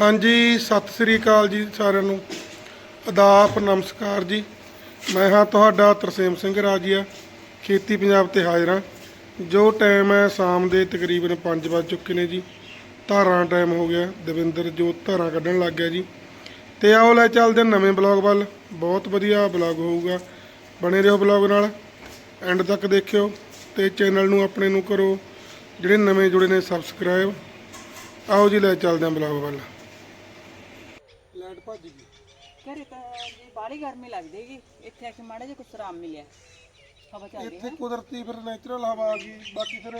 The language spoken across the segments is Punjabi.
ਹਾਂਜੀ, ਸਤਿ ਸ੍ਰੀ ਅਕਾਲ ਜੀ ਸਾਰਿਆਂ ਨੂੰ। ਆਦਾਬ ਨਮਸਕਾਰ ਜੀ। ਮੈਂ ਹਾਂ ਤੁਹਾਡਾ ਤਰਸੇਮ ਸਿੰਘ ਰਾਜੀਆ, ਖੇਤੀ ਪੰਜਾਬ ਤੇ ਹਾਜ਼ਰ ਹਾਂ। ਜੋ ਟਾਈਮ ਹੈ ਸ਼ਾਮ ਦੇ ਤਕਰੀਬਨ 5 ਵੱਜ ਚੁੱਕੇ ਨੇ ਜੀ। ਧਾਰਾਂ ਟਾਈਮ ਹੋ ਗਿਆ, ਦਵਿੰਦਰ ਜੋ ਧਾਰਾਂ ਕੱਢਣ ਲੱਗ ਗਿਆ ਜੀ। ਤੇ ਆਓ ਲੈ ਚੱਲਦੇ ਹਾਂ ਨਵੇਂ ਬਲੌਗ ਵੱਲ। ਬਹੁਤ ਵਧੀਆ ਬਲੌਗ ਹੋਊਗਾ। ਬਣੇ ਰਹੋ ਬਲੌਗ ਨਾਲ। ਐਂਡ ਤੱਕ ਦੇਖਿਓ ਤੇ ਚੈਨਲ ਨੂੰ ਆਪਣੇ ਨੂੰ ਕਰੋ। ਜਿਹੜੇ ਨਵੇਂ ਜੁੜੇ ਨੇ ਸਬਸਕ੍ਰਾਈਬ ਆਓ ਜੀ ਲੈ ਚੱਲਦੇ ਹਾਂ ਬਲੌਗ ਵੱਲ। ਲਾਈਟ ਭੱਜ ਗਈ। ਘਰੇ ਤਾਂ ਜੀ ਬਾਹਲੀ ਗਰਮੀ ਲੱਗਦੀ ਹੈਗੀ ਇੱਥੇ ਆ ਕੇ ਮਾੜਾ ਜਿਹਾ ਕੁਛ ਆਰਾਮ ਮਿਲਿਆ। ਹਵਾ ਚੱਲ ਰਹੀ ਇੱਥੇ ਹੈ ਕੁਦਰਤੀ ਫਿਰ ਨੇਚਰਲ ਹਵਾ ਆ ਗਈ। ਬਾਕੀ ਫਿਰ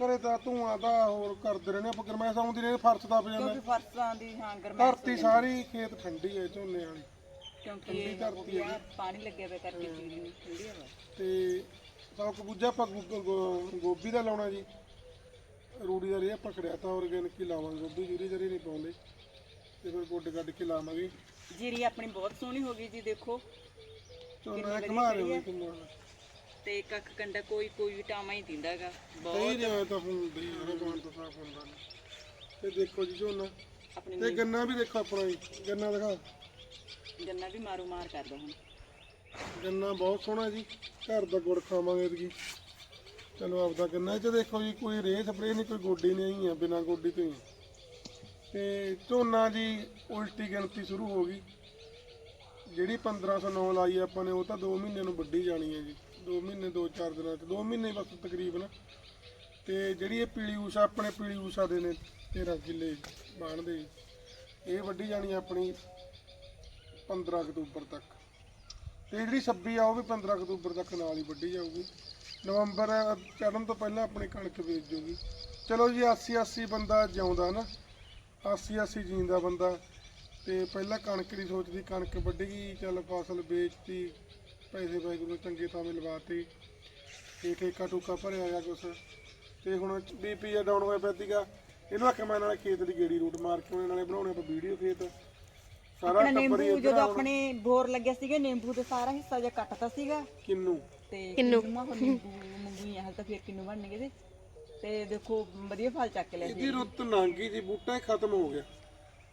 ਘਰੇ ਤਾਂ ਧੂਆਂ ਦਾ ਹੋਰ ਕਰਦੇ ਰਹਿੰਦੇ ਆਪਾਂ ਗਰਮੈਸ਼ ਆਉਂਦੀ ਨੇ ਫਰਸ਼ ਦਾ ਪਿਆ ਕਿਉਂਕਿ ਫਰਸਾਂ ਦੀ ਹਾਂ ਗਰਮੈਸ਼ ਧਰਤੀ ਸਾਰੀ ਖੇਤ ਠੰਡੀ ਹੈ ਝੋਨੇ ਵਾਲੀ। ਕਿਉਂਕਿ ਧਰਤੀ ਆ, ਪਾਣੀ ਲੱਗਿਆ ਪਿਆ ਕਰਕੇ ਚੀਜ਼ ਨਹੀਂ ਠੰਡੀ ਹਵਾ ਤੇ ਤਾਂ ਕਬੂਜਾ ਆਪਾਂ ਗੋ- ਗੋ- ਗੋਭੀ ਦਾ ਲਾਉਣਾ ਜੀ। ਰੂੜੀ ਦਾ ਰੇਹ ਪਕੜਿਆ ਤਾਂ ਆਰਗੈਨਿਕ ਹੀ ਲਾਵਾਂਗੇ। ਗੋਭੀ ਜੁਰੀ ਜਰੀ ਨਹੀਂ ਪਾਉਂਦੇ। ਤੇ ਫਿਰ ਗੁੱਡ ਗੱਡ ਕੇ ਲਾਵਾਂਗੇ। ਜੀਰੀ ਆਪਣੀ ਬਹੁਤ ਸੋਹਣੀ ਹੋ ਗਈ ਜੀ ਦੇਖੋ। ਝੋਨਾ ਘਮਾ ਰਹੇ ਹੋ। ਘੁੰਮਣ ਤੇ ਕੱਖ ਕੰਡਾ ਕੋਈ ਕੋਈ ਵਿਟਾਮਾ ਹੀ ਦਿੰਦਾਗਾ ਬਹੁਤ ਰਿਹਾ ਤਾਂ ਹੁੰਦੀ ਹੈ ਪਾਣ ਤੋਂ ਸਾਫ਼ ਹੁੰਦਾ ਤੇ ਦੇਖੋ ਜੀ ਝੋਨਾ। ਆਪਣੀ ਤੇ ਗੰਨਾ ਵੀ ਦੇਖੋ ਆਪਣਾ ਜੀ ਗੰਨਾ ਦਿਖਾ। ਗੰਨਾ ਵੀ ਮਾਰੂ ਮਾਰ ਕਰਦਾ ਹੁਣ। ਗੰਨਾ ਬਹੁਤ ਸੋਹਣਾ ਜੀ ਘਰ ਦਾ ਗੁੜ ਖਾਵਾਂਗੇ ਇਹਦੀ ਚਲੋ ਆਪਦਾ ਗੰਨਾ ਇਹ ਚ ਦੇਖੋ ਜੀ ਕੋਈ ਰੇਹ ਸਪਰੇ ਨਹੀਂ ਕੋਈ ਗੋਡੀ ਨਹੀਂ ਆ ਬਿਨਾ ਗੋਡੀ ਤੋਂ ਹੀ। ਤੇ ਝੋਨਾ ਜੀ ਉਲਟੀ ਗਿਣਤੀ ਸ਼ੁਰੂ ਹੋ ਗਈ। ਜਿਹੜੀ 1509 ਲਾਈ ਆਪਾਂ ਨੇ, ਉਹ ਤਾਂ 2 ਮਹੀਨੇ ਨੂੰ ਵੱਢੀ ਜਾਣੀ ਹੈ ਜੀ। 2 ਮਹੀਨੇ 2-4 ਦਿਨਾਂ ਚ 2 ਮਹੀਨੇ ਬਸ ਤਕਰੀਬਨ। ਤੇ ਜਿਹੜੀ ਇਹ ਪੀਲੀ ਊਸ਼ਾ, ਆਪਣੇ ਪੀਲੀ ਊਸ਼ਾ ਦੇ ਨੇ 13 ਕਿੱਲੇ ਬਾਣਦੇ ਇਹ ਵੱਢੀ ਜਾਣੀ ਆਪਣੀ 15 ਅਕਤੂਬਰ ਤੱਕ। ਤੇ ਜਿਹੜੀ 26 ਆ, ਉਹ ਵੀ 15 ਅਕਤੂਬਰ ਤੱਕ ਨਾਲ ਹੀ ਵੱਢੀ ਜਾਊਗੀ। ਨਵੰਬਰ ਚੜ੍ਹਨ ਤੋਂ ਪਹਿਲਾਂ ਆਪਣੀ ਕਣਕ ਵੇਚ ਜੂਗੀ। ਚਲੋ ਜੀ 80 80 ਬੰਦਾ ਜਿਉਂਦਾ ਨਾ। 80 80 ਜੀਂਦਾ ਬੰਦਾ। ਤੇ ਪਹਿਲਾਂ ਕਣਕ ਦੀ ਸੋਚਦੀ ਕਣਕ ਵੱਢ ਗਈ ਚੱਲ ਫਸਲ ਵੇਚਤੀ ਪੈਸੇ ਵਾਹਿਗੁਰੂ ਨੇ ਚੰਗੇ ਥਾਵੇਂ ਲਵਾਤੇ। ਤੇ ਠੇਕਾ ਟੂਕਾ ਭਰਿਆ ਗਿਆ ਕੁਛ। ਤੇ ਹੁਣ ਬੀਪੀ ਜਾਂ ਡਾਊਨ ਹੋਇਆ ਪਿਆ ਸੀਗਾ। ਇਹਨੂੰ ਆਖਿਆ ਮੈਂ ਨਾਲੇ ਖੇਤ ਦੀ ਗੇੜੀ ਰੂਟ ਮਾਰ ਕੇ ਉਹਨੇ ਨਾਲੇ ਬਣਾਉਣੇ ਆਪਾਂ ਵੀਡੀਓ ਖੇਤ। ਸਾਰਾ ਆਪਣਾ ਟੱਬਰ ਹੀ ਨਿੰਬੂ ਇੱਧਰ ਜਦੋਂ ਆਉਣਾ। ਆਪਣੇ ਬੋਰ ਲੱਗਿਆ ਸੀਗਾ ਨਿੰਬੂ ਦਾ ਸਾਰਾ ਹਿੱਸਾ ਜਿਹਾ ਕੱਟਤਾ ਸੀਗਾ। ਕਿੰਨੂ? ਤੇ ਕਿੰਨੂ? ਨਿੰਬੂ ਨਿੰਬੂ ਹੀ ਆ, ਹਾਲੇ ਤਾਂ ਫਿਰ ਕਿੰਨੂ ਬਣਨਗੇ ਤੇ। ਤੇ ਦੇਖੋ ਵਧੀਆ ਫਲ ਚੱਕ ਲਿਆ ਸੀ। ਇਹਦੀ ਰੁੱਤ ਲੰਘੀ ਜੀ ਬੂਟਾ ਹੀ ਖਤਮ ਹੋ ਗਿਆ।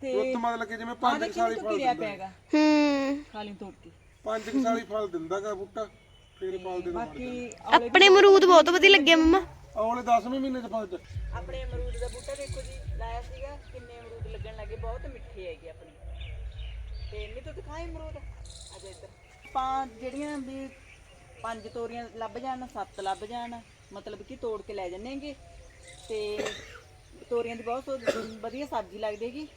ਤੇ ਰੁੱਤ ਮਤਲਬ ਕਿ ਜਿਵੇਂ ਆਹ ਪੰਜ ਕੁ ਦੇਖੀ ਸਾਲੀ ਤੋਂ ਫਲ ਕਿਰਿਆ ਦਿੰਦਾ ਪੈਗਾ ਹੂੰ। ਖਾਲੀ ਤੋੜ ਕੇ। ਪੰਜ ਕੁ ਸਾਲੀ ਫਲ ਦਿੰਦਾਗਾ ਬੂਟਾ ਫਿਰ ਫਲ ਦੇ ਬਾਕੀ ਆਪਣੇ ਅਮਰੂਦ ਬਹੁਤ ਵਧੀਆ ਲੱਗੇ ਮੰਮਾ। ਔਲੇ 10ਵੇਂ ਮਹੀਨੇ ਚ ਫਲ ਚ। ਆਪਣੇ ਅਮਰੂਦ ਦਾ ਬੂਟਾ ਦੇਖੋ ਜੀ ਲਾਇਆ ਸੀਗਾ ਕਿੰਨੇ ਅਮਰੂਦ ਲੱਗਣ ਲੱਗੇ ਬਹੁਤ ਮਿੱਠੇ ਹੈਗੇ ਆਪਣੇ। ਤੇ ਨਹੀਂ ਤਾਂ ਦਿਖਾਈ ਅਮਰੂਦ। ਅਜੇ ਇੱਧਰ। ਆਪਾਂ ਜਿਹੜੀਆਂ ਵੀ ਪੰਜ ਤੋਰੀਆਂ ਲੱਭ ਜਾਣ ਸੱਤ ਲੱਭ ਜਾਣ ਮਤਲਬ ਕਿ ਤੋੜ ਕੇ ਲੈ ਜੰਨੇਗੇ ਤੇ ਤੋਰੀਆਂ ਦੀ ਬਹੁਤ ਸੋ- ਵਧੀਆ ਸਬਜ਼ੀ ਲੱਗਦੀ ਹੈਗੀ।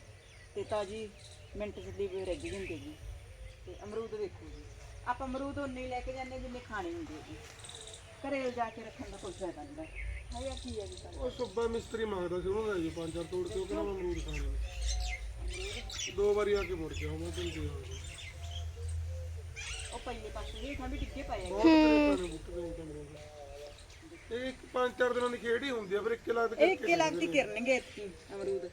ਤੇ ਤਾਜੀ ਮਿੰਟ ਚ ਦੀ ਵੀ ਰੱਜ ਜਾਂਦੀ ਹੈਗੀ। ਤੇ ਅਮਰੂਦ ਦੇਖੋ ਜੀ। ਆਪਾਂ ਅਮਰੂਦ ਉਨੇ ਹੀ ਲੈ ਕੇ ਜਾਂਦੇ ਜਿੰਨੇ ਖਾਣੇ ਹੁੰਦੇ ਹੈਗੇ। ਘਰੇ ਜਾ ਕੇ ਰੱਖਣ ਦਾ ਕੋਈ ਫਾਇਦਾ ਨਹੀਂ ਹੈ ਕੀ ਹੈ ਜੀ ਸਾਨੂੰ ਉਹ ਸੁੱਬਾ ਮਿਸਤਰੀ ਮੰਗਦਾ ਸੀ ਉਹਨੂੰ ਲੈ ਜੀ ਪੰਜ ਚਾਰ ਤੋੜ ਕੇ ਉਹ ਕਹਿੰਦਾ ਮੈਂ ਅਮਰੂਦ ਖਾਣੇ। ਦੋ ਵਾਰੀ ਆ ਕੇ ਮੁੜ ਗਿਆ ਮੈਂ ਤੈਨੂੰ ਦੇ ਆਉਂਗਾ ਉਹ ਪੱਲੇ ਪਾਸੇ ਵੀ ਵੀ ਟਿੱਕੇ ਪਏ ਬਹੁਤ ਬੂਟੇ ਦੇ ਅਮਰੂਦ ਇਹ ਇੱਕ ਪੰਜ ਚਾਰ ਦਿਨਾਂ ਦੀ ਖੇਡ ਹੀ ਹੁੰਦੀ ਆ ਫਿਰ ਇੱਕੇ ਲੱਗ ਇਹ ਇੱਕੇ ਲੱਗਦੀ ਕਿਰਨਗੇ ਇੱਥੇ ਅਮਰੂਦ।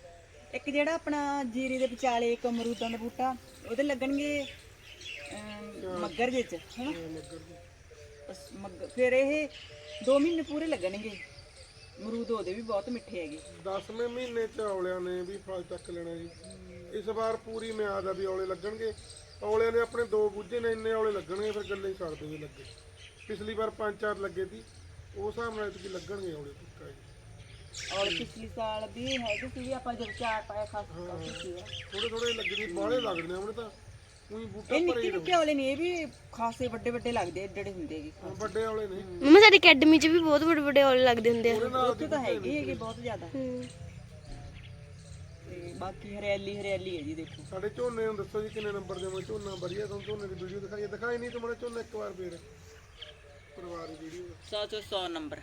ਇੱਕ ਜਿਹੜਾ ਆਪਣਾ ਜੀਰੀ ਦੇ ਵਿਚਾਲੇ ਇੱਕ ਅਮਰੂਦਾਂ ਦਾ ਬੂਟਾ ਉਹਦੇ ਲੱਗਣਗੇ ਅਮ, ਮੱਗਰ ਜਿਹੇ ਚ ਹਨਾ ਬਸ ਫਿਰ ਇਹ 2 ਮਹੀਨੇ ਪੂਰੇ ਲੱਗਣਗੇ। ਅਮਰੂਦ ਉਹਦੇ ਵੀ ਬਹੁਤ ਮਿੱਠੇ ਹੈਗੇ। 10ਵੇਂ ਮਹੀਨੇ ਚ ਔਲਿਆਂ ਨੇ ਵੀ ਫਲ ਚੱਕ ਲੈਣਾ ਜੀ। ਇਸ ਵਾਰ ਪੂਰੀ ਮਿਆਦ ਆ ਵੀ ਔਲੇ ਲੱਗਣਗੇ। ਔਲਿਆਂ ਨੇ ਆਪਣੇ ਦੋ ਬੁੱਝੇ ਨੇ ਇੰਨੇ ਔਲੇ ਲੱਗਣਗੇ ਫਿਰ ਗੱਲੇ ਹੀ ਛੱਡ ਦੇ ਲੱਗੇ। ਪਿਛਲੀ ਵਾਰ ਪੰਜ ਚਾਰ ਲੱਗੇ ਸੀ। ਉਸ ਹਿਸਾਬ ਨਾਲ ਇਤਕੀ ਲੱਗਣਗੇ ਔਲੇ ਪੱਕਾ ਜੀ। ਔਰ ਪਿਛਲੀ ਸਾਲ ਵੀ ਹੈਗੇ ਸੀ ਆਪਾਂ ਜਦ ਚਾਰ ਪਾਇਆ ਖਾਸ ਕਾਫੀ ਸੀ ਥੋੜੇ ਥੋੜੇ ਲੱਗਦੇ ਬਾਹਲੇ ਲੱਗਦੇ ਨੇ ਉਹਨੇ ਤਾਂ ਉਹੀ ਬੂਟਾ ਇਹ ਨਿੱਕੇ ਨਿੱਕੇ ਔਲੇ ਨੇ ਇਹ ਵੀ ਖਾਸੇ ਵੱਡੇ ਵੱਡੇ ਲੱਗਦੇ ਏਡੇ ਏਡੇ ਹੁੰਦੇ ਹੈਗੇ ਵੱਡੇ ਔਲੇ ਨੇ। ਮੰਮਾ ਸਾਡੀ ਅਕੈਡਮੀ 'ਚ ਵੀ ਬਹੁਤ ਵੱਡੇ ਵੱਡੇ ਔਲੇ ਲੱਗਦੇ ਹੁੰਦੇ ਆ। ਉੱਥੇ ਤਾਂ ਹੈਗੇ ਹੈਗੇ ਬਹੁਤ ਜ਼ਿਆਦਾ। ਹੂੰ। ਤੇ ਬਾਕੀ ਹਰਿਆਲੀ ਹਰਿਆਲੀ ਹੈ ਜੀ ਦੇਖੋ। ਸਾਡੇ ਝੋਨੇ ਨੂੰ ਦੱਸੋ ਜੀ ਕਿੰਨੇ ਨੰਬਰ ਦੇ ਮੈਂ ਝੋਨਾ ਵਧੀਆ ਤੁਹਾਨੂੰ ਝੋਨੇ ਦੀ ਵੀਡੀਓ ਦਿਖਾਈ ਦਿਖਾਈ ਨਹੀਂ ਤੁਹਾਨੂੰ ਝੋਨਾ ਇੱਕ ਵਾਰ ਫੇਰ। ਪਰਿਵਾਰੀ ਵੀਡੀਓ 100 ਚੋਂ 100 ਨੰਬਰ।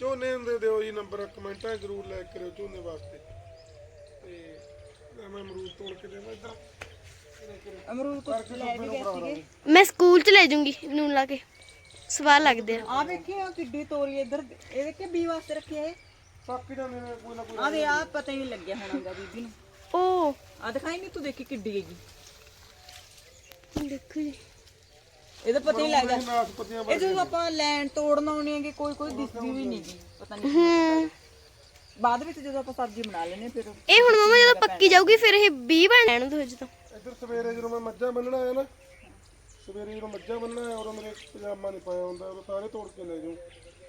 ਝੋਨੇ ਨੂੰ ਦੇ ਦਿਓ ਜੀ ਨੰਬਰ ਕਮੈਂਟਾਂ 'ਚ ਜ਼ਰੂਰ ਲਾਇਕ ਕਰਿਓ ਝੋਨੇ ਵਾਸਤੇ। ਤੇ ਲੈ ਮੈਂ ਅਮਰੂਦ ਤੋੜ ਕੇ ਦੇਵਾਂ ਇੱਧਰ। ਅਮਰੂਦ ਕੁਝ ਲੈ ਵੀ ਗਏ ਸੀਗੇ। ਮੈਂ ਸਕੂਲ 'ਚ ਲੈ ਜਾਊਂਗੀ ਨੂਨ ਲਾ ਕੇ। ਸਵਾਦ ਲੱਗਦੇ ਆ। ਆ ਵੇਖੇ ਆ ਕਿੱਡੀ ਤੋਰੀ ਇੱਧਰ। ਇਹ ਵੇਖੇ ਬੀ ਵਾਸਤੇ ਰੱਖਿਆ ਇਹ। ਪੱਕ ਜਾਂਦੇ ਨੇ ਕੋਈ ਨਾ ਕੋਈ ਆ ਦੇ ਆ ਪਤਾ ਹੀ ਨਹੀਂ ਲੱਗਿਆ ਹੋਣਾਗਾ ਬੀਬੀ ਨੂੰ। ਓ। ਆ ਦਿਖਾਈ ਨਹੀਂ ਤੂੰ ਦੇਖੀ ਕਿੱਡੀ ਹੈਗੀ। ਦੇਖੋ ਜੀ। ਇਹਦਾ ਪਤਾ ਹੀ ਲੱਗਦਾ। ਇਹ ਜਦੋਂ ਆਪਾਂ ਲੈਣ ਤੋੜਨ ਆਉਣੀ ਹੈਗੀ ਕੋਈ ਕੋਈ ਦਿਸਦੀ ਵੀ ਨਹੀਂ ਗੀ ਪਤਾ ਨਹੀਂ ਹੂੰ। ਬਾਅਦ ਵਿੱਚ ਜਦੋਂ ਆਪਾਂ ਸਬਜ਼ੀ ਬਣਾ ਲੈਨੇ ਫਿਰ ਇਹ ਹੁਣ ਮਮਾ ਜਦੋਂ ਪੱਕੀ ਜਾਊਗੀ ਫਿਰ ਇਹ 20 ਬਣ ਜਾਣ ਦੋ ਜਦੋਂ। ਇੱਧਰ ਸਵੇਰੇ ਜਦੋਂ ਮੈਂ ਮੱਝਾਂ ਬੰਨਣਾ ਆਇਆ ਨਾ ਸਵੇਰੇ ਜਦੋਂ ਮੱਝਾਂ ਬੰਨਣਾ ਆਇਆ ਉਦੋਂ ਮੇਰੇ ਪਜਾਮਾ ਨਹੀਂ ਪਾਇਆ ਹੁੰਦਾ ਉਹ ਸਾਰੇ ਤੋੜ ਕੇ ਲੈ ਜਾਊਂ।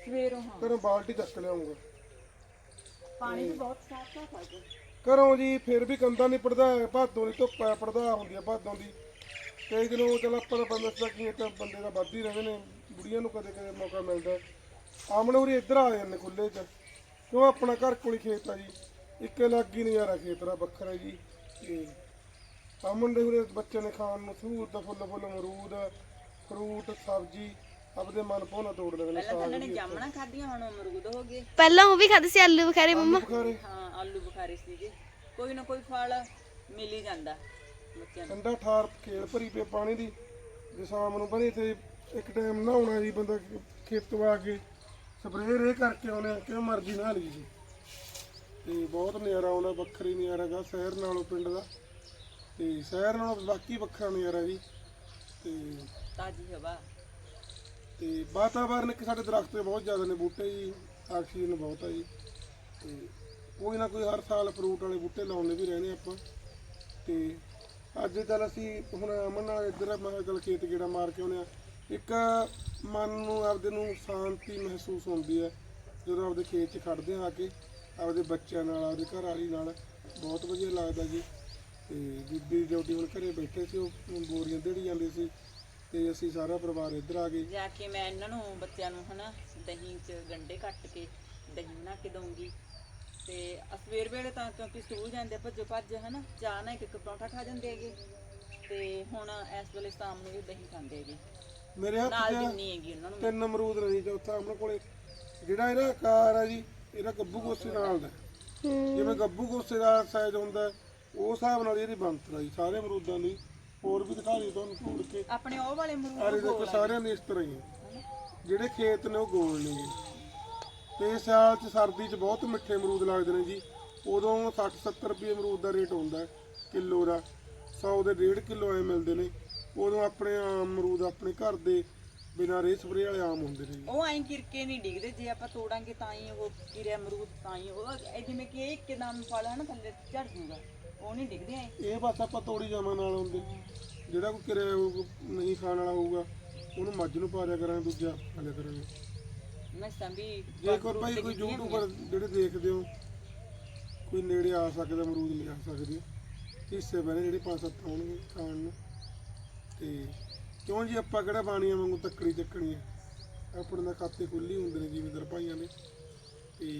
ਸਵੇਰੋਂ ਹਾਂ। ਘਰੋਂ ਬਾਲਟੀ ਚੱਕ ਲਿਆਉਂਗਾ। ਪਾਣੀ ਵੀ ਬਹੁਤ ਸਾਫ਼ ਸਾਫ਼ ਆ ਗਿਆ। ਘਰੋਂ ਜੀ ਫਿਰ ਵੀ ਕੰਦਾ ਨਹੀਂ ਪੜਦਾ ਭਾਦੋਂ ਦੀ ਧੁੱਪ ਪੜਦਾ ਹੁੰਦੀ ਆ ਭਾਦੋਂ ਦੀ। ਕਈ ਦਿਨੋਂ ਚਲ ਆਪਾਂ ਦਾ ਬੰਦਾ ਸਦਾ ਕੀ ਤਾਂ ਬੰਦੇ ਦਾ ਵੱਧ ਹੀ ਰਹਿੰਦੇ ਨੇ ਬੁੜੀਆਂ ਨੂੰ ਕਦੇ ਕਦੇ ਮੌਕਾ ਮਿਲਦਾ। ਆਮਣ ਉਰੀ ਇੱਧਰ ਆ ਜਾਂਦੇ ਖੁੱਲੇ 'ਚ। ਕਿਉਂ ਆਪਣਾ ਘਰ ਕੋਲ ਹੀ ਖੇਤ ਆ ਜੀ। ਇੱਕੇ ਲੱਗ ਹੀ ਨਜ਼ਾਰਾ ਖੇਤ ਦਾ ਵੱਖਰਾ ਜੀ। ਤੇ ਆਮਣ ਦੇ ਉਰੇ ਬੱਚੇ ਨੇ ਖਾਣ ਨੂੰ ਸਹੂਲਤ ਫੁੱਲ ਫੁੱਲ ਅਮਰੂਦ ਫਰੂਟ ਸਬਜ਼ੀ ਆਪਦੇ ਮਨ ਭਾਉਣਾ ਤੋੜ ਨੇ ਪਹਿਲਾਂ ਤਾਂ ਨੇ ਜਾਮਣਾ ਖਾਧੀਆਂ ਹੁਣ ਅਮਰੂਦ ਹੋ ਗਏ। ਪਹਿਲਾਂ ਉਹ ਵੀ ਖਾਦੇ ਸੀ ਆਲੂ ਬੁਖਾਰੇ ਮਮਾ? ਹਾਂ ਆਲੂ ਬੁਖਾਰੇ ਸੀਗੇ। ਕੋਈ ਨਾ ਕੋਈ ਫਲ ਮਿਲ ਹੀ ਜਾਂਦਾ। ਠੰਡਾ ਠਾਰ ਖੇਲ ਭਰੀ ਪਏ ਪਾਣੀ ਦੀ ਜੇ ਸ਼ਾਮ ਨੂੰ ਬਣੇ ਤੇ ਇੱਕ ਟਾਈਮ ਨਹਾਉਣਾ ਜੀ ਬੰਦਾ ਖੇਤ ਤੋਂ ਆ ਕੇ ਸਪਰੇਅ ਰੇ ਕਰਕੇ ਆਉਣੇ ਕਿਉਂ ਮਰਜ਼ੀ ਨਹਾ ਲਈ ਜੀ। ਤੇ ਬਹੁਤ ਨਜ਼ਾਰਾ ਆਉਂਦਾ ਵੱਖਰੀ ਨਜ਼ਾਰਾ ਗਾ ਸ਼ਹਿਰ ਨਾਲੋਂ ਪਿੰਡ ਦਾ। ਤੇ ਸ਼ਹਿਰ ਨਾਲੋਂ ਬਾਕੀ ਵੱਖਰਾ ਨਜ਼ਾਰਾ ਜੀ। ਤੇ ਤਾਜ਼ੀ ਹਵਾ। ਤੇ ਵਾਤਾਵਰਨ ਇੱਕ ਸਾਡੇ ਦਰਖਤ ਬਹੁਤ ਜ਼ਿਆਦਾ ਨੇ ਬੂਟੇ ਜੀ ਆਕਸੀਜਨ ਬਹੁਤ ਆ ਜੀ। ਤੇ ਕੋਈ ਨਾ ਕੋਈ ਹਰ ਸਾਲ ਫਰੂਟ ਵਾਲੇ ਬੂਟੇ ਲਾਉਣੇ ਵੀ ਰਹਿਣੇ ਆਪਾਂ। ਤੇ ਅੱਜ ਚੱਲ ਅਸੀਂ ਹੁਣ ਅਮਨ ਨਾਲ ਇੱਧਰ ਮੈਂ ਕਿਹਾ ਚੱਲ ਖੇਤ ਗੇੜਾ ਮਾਰ ਕੇ ਆਉਂਦੇ ਆ। ਇੱਕ ਮਨ ਨੂੰ, ਆਪਦੇ ਨੂੰ ਸ਼ਾਂਤੀ ਮਹਿਸੂਸ ਹੁੰਦੀ ਹੈ, ਜਦੋਂ ਆਪਦੇ ਖੇਤ 'ਚ ਖੜਦੇ ਆ ਆ ਕੇ, ਆਪਦੇ ਬੱਚਿਆਂ ਨਾਲ, ਆਪਦੇ ਘਰ ਵਾਲੀ ਨਾਲ। ਬਹੁਤ ਵਧੀਆ ਲੱਗਦਾ ਜੀ। ਤੇ ਬੀਬੀ ਜੋਡੀ ਹੁਣ ਘਰੇ ਬੈਠੇ ਸੀ, ਉਹ ਬੋਰੀਆਂ ਦੇੜੀ ਜਾਂਦੇ ਸੀ। ਤੇ ਅਸੀਂ ਸਾਰਾ ਪਰਿਵਾਰ ਇੱਧਰ ਆ ਗਏ। ਜਾ ਕੇ ਮੈਂ ਇਹਨਾਂ ਨੂੰ, ਬੱਚਿਆਂ ਨੂੰ ਹਨਾ, ਦਹੀਂ 'ਚ ਗੰਡੇ ਕੱਟ ਕੇ, ਦਹੀਂ ਬਣਾ ਕੇ ਦਊਂਗੀ। ਤੇ ਸਵੇਰ ਵੇਲੇ ਤਾਂ ਕਿਉਂਕਿ ਸਕੂਲ ਜਾਂਦੇ ਭੱਜੋ ਭੱਜ ਹਨਾ ਚਾਹ ਨਾਲ ਇੱਕ ਇੱਕ ਪਰੌਂਠਾ ਖਾ ਜਾਂਦੇ ਹੈਗੇ। ਤੇ ਹੁਣ ਇਸ ਵੇਲੇ ਸ਼ਾਮ ਨੂੰ ਵੀ ਦਹੀਂ ਖਾਂਦੇ ਹੈਗੇ। ਮੇਰੇ ਹੱਥ ਨਾਲ 'ਚ ਜਿੰਨੀ ਹੈਗੀ ਉਹਨਾਂ ਨੂੰ ਤਿੰਨ ਅਮਰੂਦ ਨਹੀਂ ਚੌਥਾ ਆਪਣੇ ਕੋਲੇ। ਜਿਹੜਾ ਇਹਦਾ ਆਕਾਰ ਆ ਜੀ ਇਹਦਾ ਗੱਬੂ ਗੋਸੇ ਨਾਲ ਦਾ। ਜਿਵੇਂ ਗੱਬੂ ਗੋਸੇ ਦਾ ਸਾਈਜ਼ ਹੁੰਦਾ ਉਹ ਹਿਸਾਬ ਨਾਲ ਇਹਦੀ ਬਣਤਰ ਆ ਜੀ ਸਾਰੇ ਅਮਰੂਦਾਂ ਦੀ। ਹੋਰ ਵੀ ਦਿਖਾ ਲਈ ਤੁਹਾਨੂੰ ਤੋੜ ਕੇ। ਆਪਣੇ ਉਹ ਵਾਲੇ ਅਮਰੂਦ ਆਰੇ ਦੇਖੋ ਸਾਰਿਆਂ ਦੇ ਇਸ ਤਰ੍ਹਾਂ ਹੀ ਆ। ਜਿਹੜੇ ਖੇਤ ਨੇ ਉਹ ਗੋਲ ਨੇ ਜੀ। ਤੇ ਸਿਆਲ ਚ ਸਰਦੀ ਚ ਬਹੁਤ ਮਿੱਠੇ ਅਮਰੂਦ ਲੱਗਦੇ ਨੇ ਜੀ। ਉਦੋਂ 60 70 ਰੁਪਏ ਅਮਰੂਦ ਦਾ ਰੇਟ ਹੁੰਦਾ ਕਿਲੋ ਦਾ। 100 ਦੇ 1.5 ਕਿਲੋ ਐ ਮਿਲਦੇ ਨੇ। ਉਦੋਂ ਆਪਣੇ ਆਮ ਅਮਰੂਦ ਆਪਣੇ ਘਰ ਦੇ ਬਿਨਾਂ ਰੇ ਸਪਰੇ ਵਾਲੇ ਆਮ ਹੁੰਦੇ ਨੇ ਉਹ ਐਂ ਕਿਰਕੇ ਨਹੀਂ ਡਿੱਗਦੇ। ਜੇ ਆਪਾਂ ਤੋੜਾਂਗੇ ਤਾਂ ਹੀ ਉਹ ਕਿਰਿਆ ਅਮਰੂਦ ਤਾਂ ਹੀ ਉਹ ਇਹ ਜਿਵੇਂ ਕਿ ਇਹ ਇੱਕਦਮ ਫਲ ਹੈ ਨਾ ਥੱਲੇ ਝੜ ਜੂਗਾ। ਉਹ ਨਹੀਂ ਡਿੱਗਦੇ ਐ। ਇਹ ਬਸ ਆਪਾਂ ਤੋੜੀ ਜਾਵਾਂ ਨਾਲ ਹੁੰਦੇ ਜਿਹੜਾ ਕੋਈ ਹੋਊ- ਨਹੀਂ ਖਾਣ ਵਾਲਾ ਹੋਊਗਾ ਉਹਨੂੰ ਮੱਝ ਨੂੰ ਪਾ ਦਿਆ ਕਰਾਂਗੇ ਦੂਜਾ ਲਿਆ ਕਰਾਂਗੇ। ਮੈਂ ਸੰਭੀ ਜੇ ਕੋਈ ਭਾਈ ਕੋਈ ਯੂਟਿਊਬਰ ਜਿਹੜੇ ਦੇਖਦੇ ਹੋ ਕੋਈ ਨੇੜੇ ਆ ਸਕਦਾ ਅਮਰੂਦ ਲੈ ਆ ਸਕਦੇ ਹਿੱਸੇ ਬਣੇ ਜਿਹੜੇ ਪੰਜ ਸੱਤ ਆਉਣਗੇ ਖਾਣ ਨੂੰ। ਤੇ ਕਿਉਂ ਜੀ ਆਪਾਂ ਕਿਹੜਾ ਬਾਣੀਆਂ ਵਾਂਗੂ ਤੱਕੜੀ ਚੱਕਣੀ ਹੈ? ਆਪਣੇ ਦਾ ਖਾਤੇ ਖੁੱਲੀ ਹੁੰਦੇ ਨੇ ਜ਼ਿਮੀਂਦਾਰ ਭਾਈਆਂ ਦੇ। ਤੇ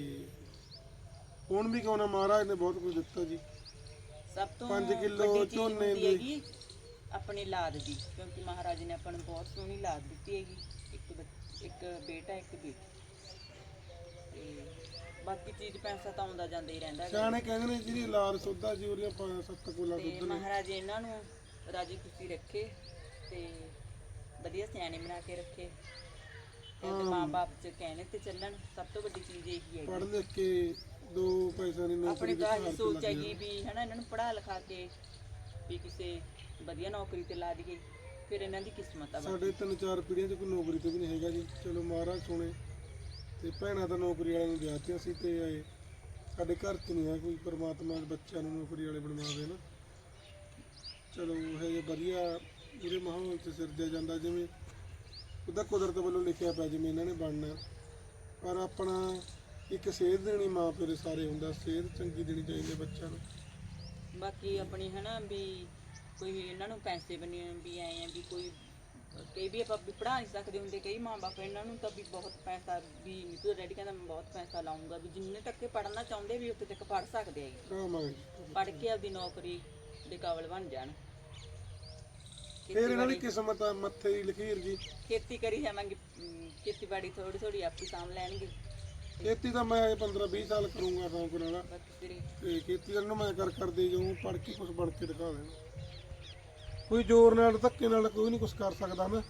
ਹੁਣ ਵੀ ਕਿਉਂ ਨਾ ਮਹਾਰਾਜ ਨੇ ਬਹੁਤ ਕੁਝ ਦਿੱਤਾ ਜੀ। ਸਭ ਤੋਂ ਪੰਜ ਕਿੱਲੋ ਵੱਡੀ ਚੀਜ਼ ਝੋਨੇ ਦੀ। ਆਪਣੀ ਲਾਦ ਦੀ ਕਿਉਂਕਿ ਮਹਾਰਾਜ ਨੇ ਆਪਾਂ ਨੂੰ ਬਹੁਤ ਸੋਹਣੀ ਲਾਦ ਦਿੱਤੀ ਹੈਗੀ। ਇੱਕ ਬੇਟਾ ਇੱਕ ਬੇਟੀ। ਤੇ ਬਾਕੀ ਚੀਜ਼ ਪੈਸਾ ਤਾਂ ਆਉਂਦਾ ਜਾਂਦਾ ਹੀ ਰਹਿੰਦਾ। ਹੈਗਾ। ਸਿਆਣੇ ਕਹਿੰਦੇ ਨੇ ਜਿਹੜੀ ਲਾਲ ਸੋਧਾ ਜੀ ਉਹਦੀਆਂ ਪੰਜ ਸੱਤ ਕੋਲਾ ਤੇ ਦੁੱਧ ਨੇ ਮਹਾਰਾਜ ਇਹਨਾਂ ਨੂੰ ਰਾਜੀ ਖੁਸ਼ੀ ਰੱਖੇ ਤੇ ਵਧੀਆ ਸਿਆਣੇ ਬਣਾ ਕੇ ਰੱਖੇ। ਤੇ ਆਪਣੇ ਮਾਂ-ਬਾਪ ਚ ਕਹਿਣੇ ਤੇ ਚੱਲਣ ਸਭ ਤੋਂ ਵੱਡੀ ਚੀਜ਼ ਇਹੀ ਹੈ ਪੜ੍ਹ ਲਿਖ ਕੇ ਦੋ ਪੈਸਾ ਦੀ ਆਪਣੀ ਨੌਕਰੀ ਦੀ ਤਾਂ ਸਹਾਰਤ ਸੋਚ ਲੱਗ ਹੈਗੀ ਵੀ ਹਨਾ ਇਹਨਾਂ ਨੂੰ ਪੜ੍ਹਾ ਲਿਖਾ ਕੇ ਵੀ ਕਿਸੇ ਵਧੀਆ ਨੌਕਰੀ ਤੇ ਲਾ ਦਈਏ। ਫਿਰ ਇਹਨਾਂ ਦੀ ਕਿਸਮਤ ਆ ਬਸ। ਸਾਡੇ ਤਿੰਨ ਚਾਰ ਪੀੜ੍ਹੀਆਂ 'ਚ ਕੋਈ ਨੌਕਰੀ ਤੇ ਵੀ ਨਹੀਂ ਹੈਗਾ ਜੀ। ਚਲੋ ਮਹਾਰਾਜ ਸੁਣੇ। ਤੇ ਭੈਣਾਂ ਤਾਂ ਨੌਕਰੀ ਵਾਲਿਆਂ ਨੂੰ ਦਿਆਤੀ ਅਸੀਂ ਤੇ ਇਹ ਸਾਡੇ ਘਰ 'ਚ ਨਹੀਂ ਹੈ ਕੋਈ ਪਰਮਾਤਮਾ ਬੱਚਿਆਂ ਨੂੰ ਨੌਕਰੀ ਵਾਲੇ ਬਣਵਾਵੇ ਨਾ। ਚਲੋ ਇਹ ਜੇ ਵਧੀਆ ਉਹਦੇ ਮਾਹੌਲ 'ਚ ਸਿਰਜਿਆ ਜਾਂਦਾ ਜਿਵੇਂ ਉਹਦਾ ਕੁਦਰਤ ਵੱਲੋਂ ਲਿਖਿਆ ਪਿਆ ਜਿਵੇਂ ਇਹਨਾਂ ਨੇ ਬਣਨਾ। ਪਰ ਆਪਣਾ ਇੱਕ ਸੇਧ ਦੇਣੀ ਮਾਂ ਪਿਓ ਦੇ ਸਾਰੇ ਹੁੰਦਾ। ਸੇਧ ਚੰਗੀ ਦੇਣੀ ਚਾਹੀਦੀ ਹੈ ਬੱਚਿਆਂ ਨੂੰ। ਬਾਕੀ ਆਪਣੀ ਹਨਾ ਵੀ ਕੋਈ ਇਹਨਾਂ ਨੂੰ ਪੈਸੇ ਬਣੇ ਵੀ ਆਏ ਆ ਵੀ ਕੋਈ ਕਈ ਵੀ ਆਪਾਂ ਵੀ ਪੜ੍ਹਾ ਨਹੀਂ ਸਕਦੇ ਹੁੰਦੇ ਕਈ ਮਾਂ-ਬਾਪ ਇਹਨਾਂ ਨੂੰ ਤਾਂ ਵੀ ਬਹੁਤ ਪੈਸਾ ਵੀ ਨਿਕਲ ਰੈਡੀ ਕਹਿੰਦਾ ਮੈਂ ਬਹੁਤ ਪੈਸਾ ਲਾਉਂਗਾ ਵੀ ਜਿੰਨੇ ਤੱਕ ਪੜ੍ਹਨਾ ਚਾਹੁੰਦੇ ਵੀ ਉੱਥੇ ਤੱਕ ਪੜ੍ਹ ਸਕਦੇ ਹੈਗੇ ਪੜ੍ਹ ਕੇ ਆਪਦੀ ਨੌਕਰੀ ਦੇ ਕਾਬਲ ਬਣ ਜਾਣ। ਫਿਰ ਇਹਨਾਂ ਦੀ ਕਿਸਮਤ ਆ ਮੱਥੇ ਦੀ ਲਕੀਰ ਜੀ। ਖੇਤੀ ਕਰੀ ਜਾਵਾਂਗੇ ਖੇਤੀਬਾੜੀ ਥੋੜੀ ਥੋੜੀ ਆਪੀ ਸਾਂਭ ਲੈਣਗੇ। ਖੇਤੀ ਤਾਂ ਮੈਂ 15 20 ਸਾਲ ਕਰੂੰਗਾ ਸ਼ੌਂਕ ਨਾਲ। ਤੇ ਖੇਤੀ ਦਾ ਨੂੰ ਮੈਂ ਕਰ ਕਰਦੇ ਜਾਊਂ ਪੜ ਕੇ ਕੁਝ ਬਣ ਕੇ ਦਿਖਾ ਦੇਣਾ। ਕੋਈ ਜ਼ੋਰ ਨਾਲ, ਧੱਕੇ ਨਾਲ ਕੋਈ ਨਹੀਂ ਕੁਝ ਕਰ ਸਕਦਾ ਨਾ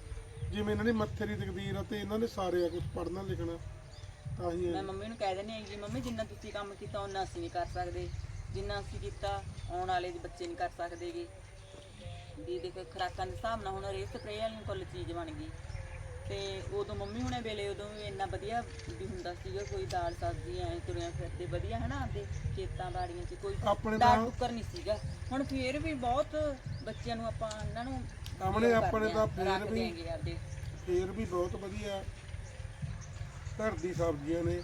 ਜਿਵੇਂ ਇਹਨਾਂ ਦੀ ਮੱਥੇ ਦੀ ਤਕਦੀਰ ਆ ਤੇ ਇਹਨਾਂ ਨੇ ਸਾਰੇ ਆ ਕੁਝ ਪੜਨਾ ਲਿਖਣਾ, ਤਾਂ ਹੀ ਮੈਂ ਮੰਮੀ ਨੂੰ ਕਹਿ ਦਿੰਦੀ ਹਾਂ ਜੀ ਮੰਮੀ ਜਿੰਨਾ ਤੁਸੀਂ ਕੰਮ ਕੀਤਾ ਉਹਨਾਂ ਅਸੀਂ ਨਹੀਂ ਕਰ ਸਕਦੇ। ਜਿੰਨਾ ਅਸੀਂ ਕੀਤਾ, ਆਉਣ ਵਾਲੇ ਦੇ ਬੱਚੇ ਨਹੀਂ ਕਰ ਸਕਦੇਗੇ। ਵੀ ਦੇਖੋ, ਖਰਾਕਾਂ ਦੇ ਹਿਸਾਬ ਨਾਲ ਹੁਣ ਰੇਹ ਸਪਰੇਅ ਵਾਲੀ ਕੁੱਲ ਚੀਜ਼ ਬਣ ਗਈ। ਤੇ ਉਦੋਂ ਮੰਮੀ ਹੁਣੇ ਵੇਲੇ ਉਦੋਂ ਵੀ ਇੰਨਾ ਵਧੀਆ ਵੀ ਹੁੰਦਾ ਸੀਗਾ ਕੋਈ ਦਾਲ ਸਬਜ਼ੀ ਐ ਤੁਰਿਆ ਫਿਰਦੇ ਵਧੀਆ ਹਨਾ ਆਪਦੇ ਖੇਤਾਂ ਬਾੜੀਆਂ 'ਚ ਕੋਈ ਆਪਣੇ ਦਾਲ ਤਾਂ ਟੁੱਕਰ ਨਹੀਂ ਸੀਗਾ। ਹੁਣ ਫੇਰ ਵੀ ਬਹੁਤ ਬੱਚਿਆਂ ਨੂੰ ਆਪਾਂ ਇਹਨਾਂ ਨੂੰ ਉਹ ਆਪਣੇ ਕਰਦੇ ਤਾਂ ਆ, ਫੇਰ ਰੱਖ ਵੀ ਦਿਆਂਗੇ ਆਪਦੇ। ਫੇਰ ਵੀ ਬਹੁਤ ਵਧੀਆ। ਘਰ ਦੀ ਸਬਜ਼ੀਆਂ ਨੇ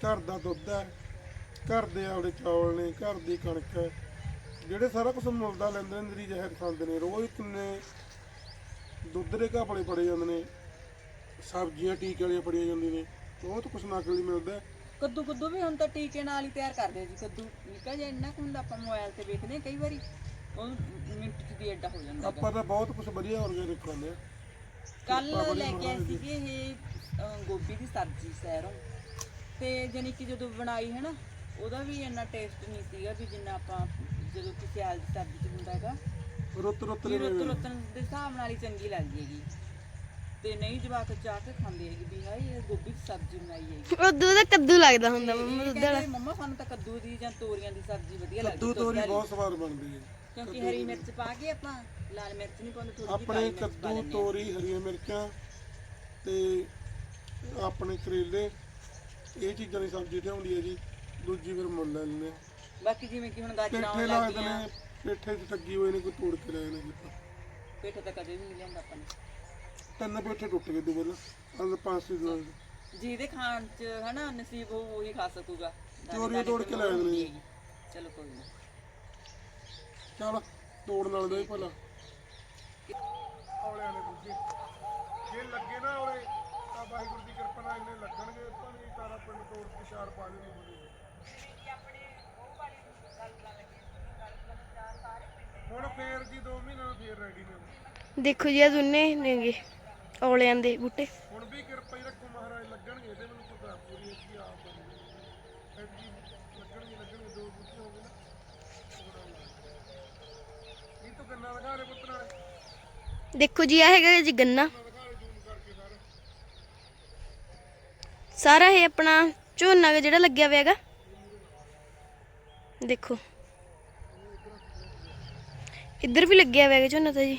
ਘਰ ਦਾ ਦੁੱਧ ਹੈ ਘਰ ਦੇ ਆਵਲੇ ਚੌਲ ਨੇ ਘਰ ਦੀ ਕਣਕ ਹੈ ਜਿਹੜੇ ਸਾਰਾ ਕੁਝ ਮੁੱਲਦਾ ਲੈਂਦੇ ਨੇ ਨਿਰੀ ਜ਼ਹਿਰ ਖਾਂਦੇ ਨੇ ਰੋਜ਼ ਕਿੰਨੇ ਦੁੱਧ ਦੇ ਘਾਪਲੇ ਪੜੇ ਜਾਂਦੇ ਨੇ। ਸਬਜ਼ੀਆਂ ਟੀਕੇ ਵਾਲੀਆਂ ਪੜੀਆਂ ਜਾਂਦੀਆਂ ਨੇ ਬਹੁਤ ਕੁਝ ਨਕਲੀ ਮਿਲਦਾ। ਕੱਦੂ ਕੱਦੂ ਵੀ ਹੁਣ ਤਾਂ ਟੀਕੇ ਨਾਲ ਹੀ ਤਿਆਰ ਕਰਦੇ ਆ ਜੀ ਕੱਦੂ ਨਿੱਕਾ ਜਿਹਾ ਇੰਨਾ ਕੁ ਹੁੰਦਾ ਆਪਾਂ ਮੋਬਾਈਲ ਤੇ ਵੇਖਦੇ ਕਈ ਵਾਰੀ ਉਹ ਮਿੰਟ ਚ ਦੀ ਐਡਾ ਹੋ ਜਾਂਦਾ ਆਪਾਂ ਤਾਂ ਬਹੁਤ ਕੁਝ ਵਧੀਆ ਆਰਗੈਨਿਕ ਖਾਂਦੇ ਆ ਕੱਲ ਲੈ ਕੇ ਆਏ ਸੀਗੇ ਇਹ ਅਹ, ਗੋਭੀ ਦੀ ਸਬਜ਼ੀ ਸਹਿਰੋਂ। ਤੇ ਜਾਨੀ ਕਿ ਜਦੋਂ ਬਣਾਈ ਹੈ ਨਾ ਉਹਦਾ ਵੀ ਇੰਨਾ ਟੇਸਟ ਨਹੀਂ ਸੀਗਾ ਵੀ ਜਿੰਨਾ ਆਪਾਂ ਜਦੋਂ ਕਿਸੇ ਆਲ ਦੀ ਸਬਜ਼ੀ ਚ ਹੁੰਦਾ ਹੈਗਾ। ਰੁੱਤ ਰੁੱਤ ਵੀ ਦੇ ਰੁੱਤ ਰੁੱਤਨ ਦੇ ਹਿਸਾਬ ਨਾਲ ਹੀ ਚੰਗੀ ਲੱਗਦੀ ਹੈਗੀ। ਤੇ ਨਹੀਂ ਜਵਾਕ ਚਾਹ ਕੇ ਖਾਂਦੇ ਹੈਗੇ ਵੀ ਹਾਏ ਇਹ ਗੋਭੀ ਦੀ ਸਬਜ਼ੀ ਬਣਾਈ ਹੈਗੀ। ਉਦੋਂ ਦਾ ਕੱਦੂ ਲੱਗਦਾ ਹੁੰਦਾ ਮੰਮਾ ਇਹ ਦੁੱਧ ਵਾਲਾ। ਕਹਿੰਦੇ ਮੰਮਾ ਸਾਨੂੰ ਤਾਂ ਕੱਦੂ ਦੀ ਜਾਂ ਤੋਰੀਆਂ ਦੀ ਸਬਜ਼ੀ ਵਧੀਆ ਲੱਗਦੀ ਕੱਦੂ ਦੁੱਧ ਤੋਰੀ ਵਾਲੀ। ਬਹੁਤ ਸਵਾਦ ਬਣਦੀ ਹੈ। ਕਿਉਂਕਿ ਹਰੀ ਮਿਰਚ ਪਾ ਕੇ ਆਪਾਂ ਲਾਲ ਮਿਰਚ ਨਹੀਂ ਪਾਉਂਦੇ ਥੋੜੀ ਜਿਹੀ ਆਪਣੇ ਕਾਲੀ ਮਿਰਚ ਪਾ ਕੱਦੂ ਲੈਂਦੇ ਹਾਂ। ਤੋਰੀ ਹਰੀਆਂ ਮਿਰਚਾਂ ਤੇ ਆਪਣੇ ਕਰੇਲੇ ਇਹ ਚੀਜ਼ਾਂ ਦੀ ਸਬਜ਼ੀ ਲਿਆਉਂਦੀ ਹੈ ਜੀ ਦੂਜੀ ਫਿਰ ਮੁੱਲ ਲੈ ਲੈਂਦੇ ਬਾਕੀ ਜਿਵੇਂ ਕਿ ਹੁਣ ਗਾਜਰਾਂ ਪੇਠੇ ਆਉਣ ਲੱਗਦੇ ਨੇ ਪੇਠੇ 'ਚ ਟੱਗੀ ਹੋਏ ਨੇ ਕੋਈ ਤੋੜ ਕੇ ਲੈ ਨੇ ਪੇਠੇ ਤਾਂ ਕਦੇ ਵੀ ਨਹੀਂ ਲਿਆਉਂਦਾ ਆਪਾਂ ਨੇ। ਤਿੰਨ ਪੇਠੇ ਟੁੱਟ ਗਏ ਦੋ ਪਹਿਲਾਂ ਅੰਦਰ ਪੰਜ ਦਿਨਾਂ 'ਚ। ਜਿਹਦੇ ਖਾਣ ਚ ਹਨਾ ਨਸੀਬ ਹੋ ਉਹੀ ਖਾ ਸਕੂਗਾ। ਚੋਰੀ ਤੋੜ ਤੇ ਕੇ ਲੈ ਜਾਂਦੇ ਨੇ। ਚਲੋ ਕੋਈ ਨਾ। ਚੱਲ ਤੋੜ ਨਾਲ ਦੇ ਭਲਾ। ਔਲਿਆਂ ਨੇ ਦੂਜੇ। ਜੇ ਲੱਗੇ ਨਾ ਔਲੇ ਤਾਂ ਵਾਹਿਗੁਰੂ ਦੀ ਕਿਰਪਾ ਨਾਲ ਇੰਨੇ ਲੱਗਣਗੇ ਪਾਣੀ ਤਾਰਾ ਪਿੰਡ ਤੋੜ ਕੇ ਚਾਰ ਪਾ ਦੇਣੀ ਹੋਣੀ ਹੁਣ ਫੇਰ ਜੀ 2 ਮਹੀਨਿਆਂ ਨੂੰ ਫੇਰ ਰੈਡੀ ਨੇ ਦੇਖੋ ਜੀ ਆ ਦੋਨੇ ਨੇਗੇ ਔਲਿਆਂ ਦੇ ਬੂਟੇ। ਹੁਣ ਵੀ ਕਿਰਪਾ ਹੀ ਰੱਖੋ ਮਹਾਰਾਜ ਲੱਗਣਗੇ ਇਹਦੇ ਮੈਨੂੰ ਪਤਾ ਪੂਰੀ ਕੀ ਆਪ ਫਿਰ ਜੀ ਲੱਗਣਗੇ ਲੱਗਣਗੇ ਦੋ ਬੂਟੇ ਹੋ ਗਏ ਨਾ। ਇਹ ਤੋਂ ਗੰਨਾ ਲਗਾ ਲੈ ਪੁੱਤਰ ਨਾਲੇ ਦੇਖੋ ਜੀ ਆ ਹੈਗਾ ਜੀ ਗੰਨਾ। ਸਾਰਾ। ਇਹ ਆਪਣਾ ਝੋਨਾ ਜਿਹੜਾ ਲੱਗਿਆ ਹੋਇਆ ਹੈਗਾ। ਦੇਖੋ। ਇੱਧਰ ਵੀ ਲੱਗਿਆ ਹੋਇਆ ਹੈਗਾ ਝੋਨਾ ਤਾਂ ਜੀ।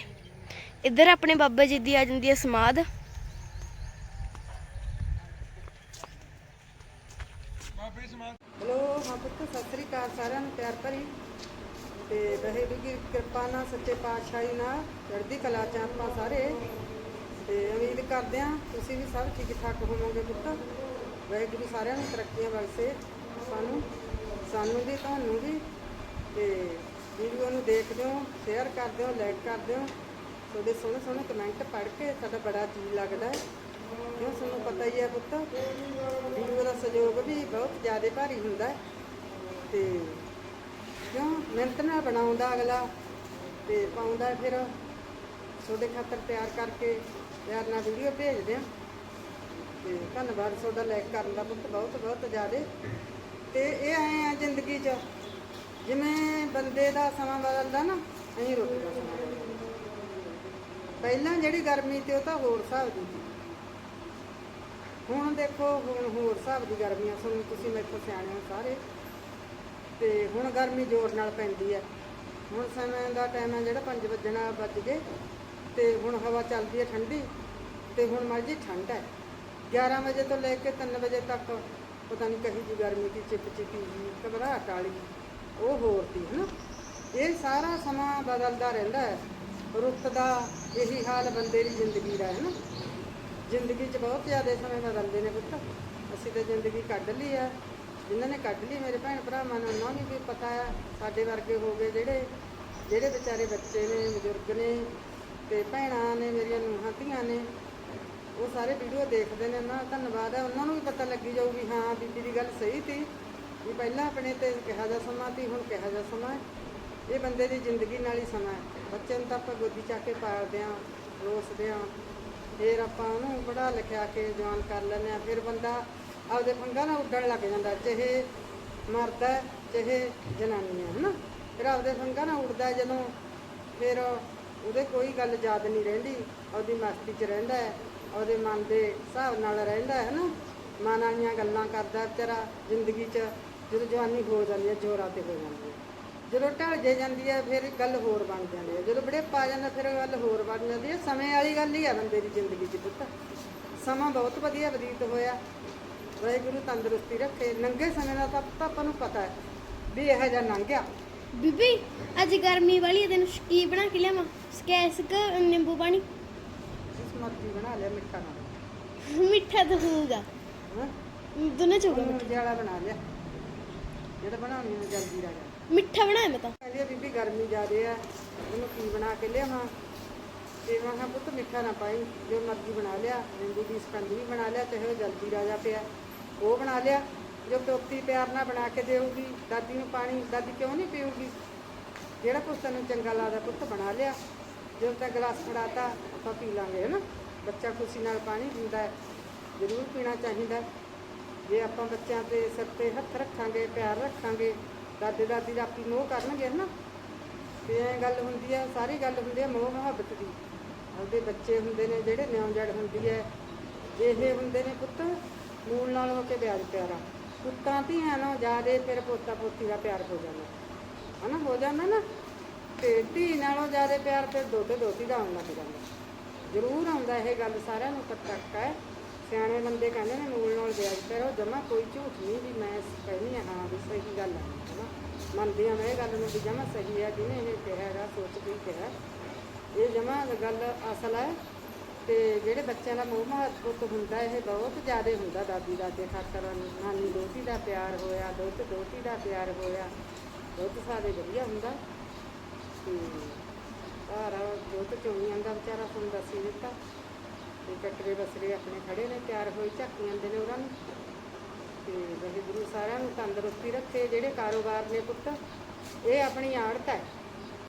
ਇੱਧਰ ਆਪਣੇ ਬਾਬਾ ਜੀ ਦੀ ਆ ਜਾਂਦੀ ਹੈ ਸਮਾਧ। ਬਾਬੇ ਸਮਾਨ ਹਲੋ ਹਾਂ ਪੁੱਤ ਸਤਿ ਸ੍ਰੀ ਅਕਾਲ ਸਾਰਿਆਂ ਨੂੰ ਪਿਆਰ ਭਰੀ। ਤੇ ਵਾਹਿਗੁਰੂ ਦੀ ਕਿਰਪਾ ਨਾਲ ਸੱਚੇ ਪਾਤਸ਼ਾਹੀ ਨਾਲ ਚੜ੍ਹਦੀ ਕਲਾ ਚ ਆਪਾਂ ਸਾਰੇ। ਤੇ ਉਮੀਦ ਕਰਦੇ ਹਾਂ ਤੁਸੀਂ ਵੀ ਸਭ ਠੀਕ ਠਾਕ ਹੋਵੋਗੇ ਪੁੱਤ। ਵਾਹਿਗੁਰੂ ਸਾਰਿਆਂ ਨੂੰ ਤਰੱਕੀਆਂ ਬਖਸ਼ੇ ਸਾਨੂੰ ਸਾਨੂੰ ਵੀ ਤੁਹਾਨੂੰ ਵੀ। ਤੇ ਵੀਡੀਓ ਨੂੰ ਦੇਖਦੇ ਹੋ ਸ਼ੇਅਰ ਕਰਦੇ ਹੋ ਲਾਈਕ ਕਰਦੇ ਹੋ ਤੁਹਾਡੇ ਸੋਹਣੇ ਸੋਹਣੇ ਕਮੈਂਟ ਪੜ੍ਹ ਕੇ ਸਾਡਾ ਬੜਾ ਜੀ ਲੱਗਦਾ ਹੈ। ਕਿਉਂ ਸਾਨੂੰ ਪਤਾ ਹੀ ਹੈ ਪੁੱਤ? ਵੀਡੀਓ ਦਾ ਸਹਿਯੋਗ ਵੀ ਬਹੁਤ ਜ਼ਿਆਦਾ ਭਾਰੀ ਹੁੰਦਾ ਹੈ। ਤੇ ਕਿਉਂ? ਮਿਹਨਤ ਨਾਲ ਬਣਾਉਂਦਾ ਅਗਲਾ ਤੇ ਪਾਉਂਦਾ ਫਿਰ। ਤੁਹਾਡੇ ਖਾਤਰ ਤਿਆਰ ਕਰਕੇ ਪਿਆਰ ਨਾਲ ਵੀਡੀਓ ਭੇਜਦੇ ਆ ਤੇ ਧੰਨਵਾਦ ਤੁਹਾਡਾ ਲਾਈਕ ਕਰਨ ਦਾ ਪੁੱਤ ਬਹੁਤ ਬਹੁਤ ਜ਼ਿਆਦਾ। ਤੇ ਇਹ ਆਏ ਆ ਜ਼ਿੰਦਗੀ 'ਚ। ਜਿਵੇਂ ਬੰਦੇ ਦਾ ਸਮਾਂ ਬਦਲਦਾ ਨਾ, ਅਸੀਂ ਰੋਟੀ ਦਾ ਸਮਾਂ ਪਹਿਲਾਂ ਜਿਹੜੀ ਗਰਮੀ ਤੇ ਉਹ ਤਾਂ ਹੋਰ ਹਿਸਾਬ ਦੀ ਸੀ। ਹੁਣ ਦੇਖੋ, ਹੁਣ ਹੋਰ ਹਿਸਾਬ ਦੀ ਗਰਮੀ ਆ। ਸੁਣ ਤੁਸੀਂ ਮੈਥੋਂ ਸਿਆਣੇ ਹੋ ਸਾਰੇ। ਤੇ ਹੁਣ ਗਰਮੀ ਜ਼ੋਰ ਨਾਲ ਪੈਂਦੀ ਹੈ ਹੁਣ ਸਮੇਂ ਦਾ ਟਾਈਮ ਹੈ ਜਿਹੜਾ 5 ਵਜਣਾ ਵੱਜ ਗਏ। ਤੇ ਹੁਣ ਹਵਾ ਚੱਲਦੀ ਹੈ ਠੰਡੀ। ਤੇ ਹੁਣ ਮਰਜ਼ੀ ਠੰਡ ਹੈ 11 ਵਜੇ ਤੋਂ ਲੈ ਕੇ 3 ਵਜੇ ਤੱਕ ਪਤਾ ਨਹੀਂ ਕਹੀ ਜੀ ਗਰਮੀ ਦੀ ਚਿਪ ਚਿਪੀ ਜੀ ਘਬਰਾਹਟ ਵਾਲੀ। ਉਹ ਹੋਰ ਤੀ ਨਾ ਇਹ ਸਾਰਾ ਸਮਾਂ ਬਦਲਦਾ ਰਹਿੰਦਾ ਹੈ। ਰੁੱਤ ਦਾ ਇਹੀ ਹਾਲ ਬੰਦੇ ਦੀ ਜ਼ਿੰਦਗੀ ਦਾ ਹੈ ਨਾ। ਜ਼ਿੰਦਗੀ 'ਚ ਬਹੁਤ ਜ਼ਿਆਦਾ ਸਮੇਂ ਬਦਲਦੇ ਨੇ ਪੁੱਤ। ਅਸੀਂ ਤਾਂ ਜ਼ਿੰਦਗੀ ਕੱਢ ਲਈ ਆ। ਜਿਨ੍ਹਾਂ ਨੇ ਕੱਢ ਲਈ, ਮੇਰੇ ਭੈਣ ਭਰਾਵਾਂ ਨੂੰ ਉਹਨਾਂ ਨੂੰ ਵੀ ਪਤਾ ਆ। ਸਾਡੇ ਵਰਗੇ ਹੋ ਗਏ ਜਿਹੜੇ ਜਿਹੜੇ ਵਿਚਾਰੇ ਬੱਚੇ ਨੇ, ਬਜ਼ੁਰਗ ਨੇ ਤੇ ਭੈਣਾਂ ਨੇ, ਮੇਰੀਆਂ ਨੂੰਹਾਂ ਧੀਆਂ ਨੇ, ਉਹ ਸਾਰੇ ਵੀਡੀਓ ਦੇਖਦੇ ਨੇ। ਉਹਨਾਂ ਦਾ ਧੰਨਵਾਦ ਹੈ ਉਹਨਾਂ ਨੂੰ ਵੀ ਪਤਾ ਲੱਗੀ ਜਾਊ ਵੀ ਹਾਂ, ਬੀਬੀ ਦੀ ਗੱਲ ਸਹੀ ਸੀ। ਵੀ ਪਹਿਲਾਂ ਆਪਣੇ ਤੇ ਕਿਹਾ ਜਾ ਸਮਾਂ ਸੀ, ਹੁਣ ਕਿਹਾ ਜਾ ਸਮਾਂ ਇਹ ਬੰਦੇ ਦੀ ਜ਼ਿੰਦਗੀ ਨਾਲ ਹੀ ਸਮਾਂ ਹੈ। ਬੱਚੇ ਨੂੰ ਤਾਂ ਆਪਾਂ ਗੋਦੀ ਚੱਕ ਕੇ ਪਾਲਦੇ ਹਾਂ ਰੋਸਦੇ ਹਾਂ। ਫਿਰ ਆਪਾਂ ਉਹਨੂੰ ਪੜ੍ਹਾ ਲਿਖਿਆ ਕੇ ਜਵਾਨ ਕਰ ਲੈਂਦੇ ਹਾਂ। ਫਿਰ ਬੰਦਾ ਆਪਦੇ ਫੰਗਾਂ ਨਾਲ ਉੱਡਣ ਲੱਗ ਜਾਂਦਾ, ਚਾਹੇ ਮਰਦਾ ਚਾਹੇ ਜਨਾਨੀ ਹੈ, ਹਨਾ। ਫਿਰ ਆਪਦੇ ਫੰਗਾਂ ਨਾਲ ਉੱਡਦਾ ਜਦੋਂ ਫਿਰ ਉਹਦੇ ਕੋਈ ਗੱਲ ਯਾਦ ਨਹੀਂ ਰਹਿੰਦੀ। ਉਹਦੀ ਮਸਤੀ 'ਚ ਰਹਿੰਦਾ ਹੈ, ਉਹਦੇ ਮਨ ਦੇ ਹਿਸਾਬ ਨਾਲ ਰਹਿੰਦਾ ਹੈ ਨਾ ਮਨ ਵਾਲੀਆਂ ਗੱਲਾਂ ਕਰਦਾ ਵਿਚਾਰਾ ਜ਼ਿੰਦਗੀ 'ਚ, ਜਦੋਂ ਜਵਾਨੀ ਹੋ ਜਾਂਦੀ ਹੈ, ਜੋਰਾਂ ਤੇ ਹੋ ਜਾਂਦੀ ਹੈ। ਜਦੋਂ ਢਲ ਜੇ ਜਾਂਦੀ ਹੈ ਫਿਰ ਗੱਲ ਹੋਰ ਬਣ ਜਾਂਦੀ ਹੈ। ਜਦੋਂ ਬੜੇ ਪਾ ਜਾਂਦਾ ਫਿਰ ਗੱਲ ਹੋਰ ਬਣ ਜਾਂਦੀ ਹੈ। ਸਮੇਂ ਵਾਲੀ ਗੱਲ ਹੀ ਆ ਬੰਦੇ ਦੀ ਜ਼ਿੰਦਗੀ 'ਚ ਪੁੱਤ। ਸਮਾਂ ਬਹੁਤ ਵਧੀਆ ਬਤੀਤ ਹੋਇਆ। ਵਾਹਿਗੁਰੂ ਤੰਦਰੁਸਤੀ ਰੱਖੇ। ਨੰਗੇ ਸਮੇਂ ਦਾ ਤਾਂ ਤਾਂ ਆਪਾਂ ਨੂੰ ਪਤਾ ਹੈ ਵੀ ਇਹੋ ਜਿਹਾ ਲੰਘ ਗਿਆ ਬੀਬੀ ਅੱਜ ਗਰਮੀ ਵਾਲੀ ਤੈਨੂੰ ਕੀ ਬਣਾ ਕੇ ਲਿਆਵਾਂ? ਸਕੈਸ ਕ ਨਿੰਬੂ ਪਾਣੀ? ਜਿਸ ਮਰਜ਼ੀ ਬਣਾ ਲਿਆ ਮਿੱਠਾ ਨਾਲ ਮਿੱਠਾ ਤਾਂ ਹੋਊਗਾ। ਹਾਂ? ਦੋਨਾਂ ਚ ਹੋਊਗਾ ਉਹਨੂੰ ਜ਼ਿਆਦਾ ਬਣਾ ਲਿਆ। ਜਿਹੜਾ ਬਣਾਉਣੀ ਜਲਦੀ ਰਾਜਾ ਮਿੱਠਾ ਬਣਾਇਆ ਮੈਂ ਤਾਂ। ਕਹਿੰਦੀ ਆ, ਬੀਬੀ ਗਰਮੀ ਜ਼ਿਆਦੇ ਆ ਉਹਨੂੰ ਕੀ ਬਣਾ ਕੇ ਲਿਆਵਾਂ? ਤੇ ਮੈਂ ਕਿਹਾ, ਪੁੱਤ ਮਿੱਠਾ ਨਾ ਪਾਈ, ਜੋ ਮਰਜ਼ੀ ਬਣਾ ਲਿਆ, ਨਿੰਬੂ ਦੀ ਸਕੰਦ ਵੀ ਬਣਾ ਲਿਆ, ਚਾਹੇ ਉਹ ਜਲਦੀ ਰਾਜਾ ਪਿਆ, ਉਹ ਬਣਾ ਲਿਆ। ਜੋ ਪੋਤੀ ਪਿਆਰ ਨਾਲ ਬਣਾ ਕੇ ਦੇਊਗੀ, ਦਾਦੀ ਨੂੰ ਪਾਣੀ, ਦਾਦੀ ਕਿਉਂ ਨਹੀਂ ਪੀਊਗੀ? ਜਿਹੜਾ ਕੁਛ ਤੈਨੂੰ ਚੰਗਾ ਲੱਗਦਾ ਪੁੱਤ ਬਣਾ ਲਿਆ। ਜੋ ਤਾਂ ਗਲਾਸ ਫੜਾਤਾ, ਆਪਾਂ ਪੀ ਲਾਂਗੇ ਹੈ ਨਾ ਬੱਚਾ ਖੁਸ਼ੀ ਨਾਲ ਪਾਣੀ ਪੀਂਦਾ ਹੈ, ਜ਼ਰੂਰ ਪੀਣਾ ਚਾਹੀਦਾ ਜੇ ਆਪਾਂ ਬੱਚਿਆਂ ਦੇ ਸਿਰ ਤੇ ਹੱਥ ਰੱਖਾਂਗੇ, ਪਿਆਰ ਰੱਖਾਂਗੇ ਦਾਦੇ ਦਾਦੀ ਦਾ ਆਪੀ ਮੋਹ ਕਰਨਗੇ ਨਾ ਤੇ ਐ ਗੱਲ ਹੁੰਦੀ ਆ, ਸਾਰੀ ਗੱਲ ਹੁੰਦੀ ਆ ਮੋਹ ਮੁਹੱਬਤ ਦੀ। ਉਹਦੇ ਬੱਚੇ ਹੁੰਦੇ ਨੇ, ਜਿਹੜੇ ਨਿਉਂ ਜੜ ਹੁੰਦੀ ਹੈ ਇਹ ਹੁੰਦੇ ਨੇ ਪੁੱਤ, ਮੂਲ ਨਾਲ ਹੋ ਕੇ ਵਿਆਜ ਪਿਆਰਾ। ਪੁੱਤਾਂ ਧੀਆਂ ਨਾਲੋਂ ਜ਼ਿਆਦੇ ਫਿਰ ਪੋਤਾ ਪੋਤੀ ਦਾ ਪਿਆਰ ਹੋ ਜਾਂਦਾ। ਹਨਾ, ਹੋ ਜਾਂਦਾ ਨਾ। ਤੇ ਧੀ ਨਾਲੋਂ ਜ਼ਿਆਦਾ ਪਿਆਰ ਫਿਰ ਦੋਤੇ ਦੋਤੀ ਦਾ ਆਉਣ ਲੱਗ ਜਾਂਦਾ। ਜ਼ਰੂਰ ਆਉਂਦਾ ਇਹ ਗੱਲ ਸਾਰਿਆਂ ਨੂੰ ਪਤਾ ਹੈ। ਸਿਆਣੇ ਬੰਦੇ ਕਹਿੰਦੇ ਨੇ ਮੂਲ ਨਾਲ ਵਿਆਜ ਕਰੋ, ਜਮਾ ਕੋਈ ਝੂਠ ਨਹੀਂ ਵੀ ਮੈਂ ਕਹਿੰਦੀ ਹਾਂ ਹਾਂ ਵੀ ਸਹੀ ਗੱਲ ਹੈ ਹਨਾ? ਮੰਨਦੀ ਹਾਂ ਮੈਂ ਇਹ ਗੱਲ ਨੂੰ ਵੀ ਜਮਾ ਸਹੀ ਹੈ ਜਿਹਨੇ ਇਹ ਕਿਹਾ ਹੈਗਾ, ਸੋਚ ਕੇ ਹੀ ਕਿਹਾ। ਇਹ ਜਮਾ ਗੱਲ ਅਸਲ ਹੈ ਤੇ ਜਿਹੜੇ ਬੱਚਿਆਂ ਦਾ ਮੋਹ ਮੁਹੱਬਤ ਹੁੰਦਾ, ਇਹ ਬਹੁਤ ਜ਼ਿਆਦਾ ਹੁੰਦਾ ਦਾਦੀ ਦਾਦੇ ਖਾਤਰ। ਨਾਨੀ ਦੋਤੀ ਦਾ ਪਿਆਰ ਹੋਇਆ ਦੋਤ ਦੋਤੀ ਦਾ ਪਿਆਰ ਹੋਇਆ, ਬਹੁਤ ਸਾਰੇ ਵਧੀਆ ਹੁੰਦਾ। ਤੇ ਘਰ ਦੋਤ ਚੋਣੀਆਂ ਦਾ ਵਿਚਾਰਾ ਤੁਹਾਨੂੰ ਦੱਸ ਹੀ ਦਿੱਤਾ। ਤੇ ਕੱਟਰੇ ਬਸਰੇ ਆਪਣੇ ਖੜੇ ਨੇ, ਤਿਆਰ ਹੋਈ ਝਾਕੀ ਜਾਂਦੇ ਨੇ ਉਹਨਾਂ ਨੂੰ। ਤੇ ਵਾਹਿਗੁਰੂ ਸਾਰਿਆਂ ਨੂੰ ਤੰਦਰੁਸਤੀ ਰੱਖੇ, ਜਿਹੜੇ ਕਾਰੋਬਾਰ ਨੇ ਪੁੱਤ, ਇਹ ਆਪਣੀ ਆੜਤ ਹੈ।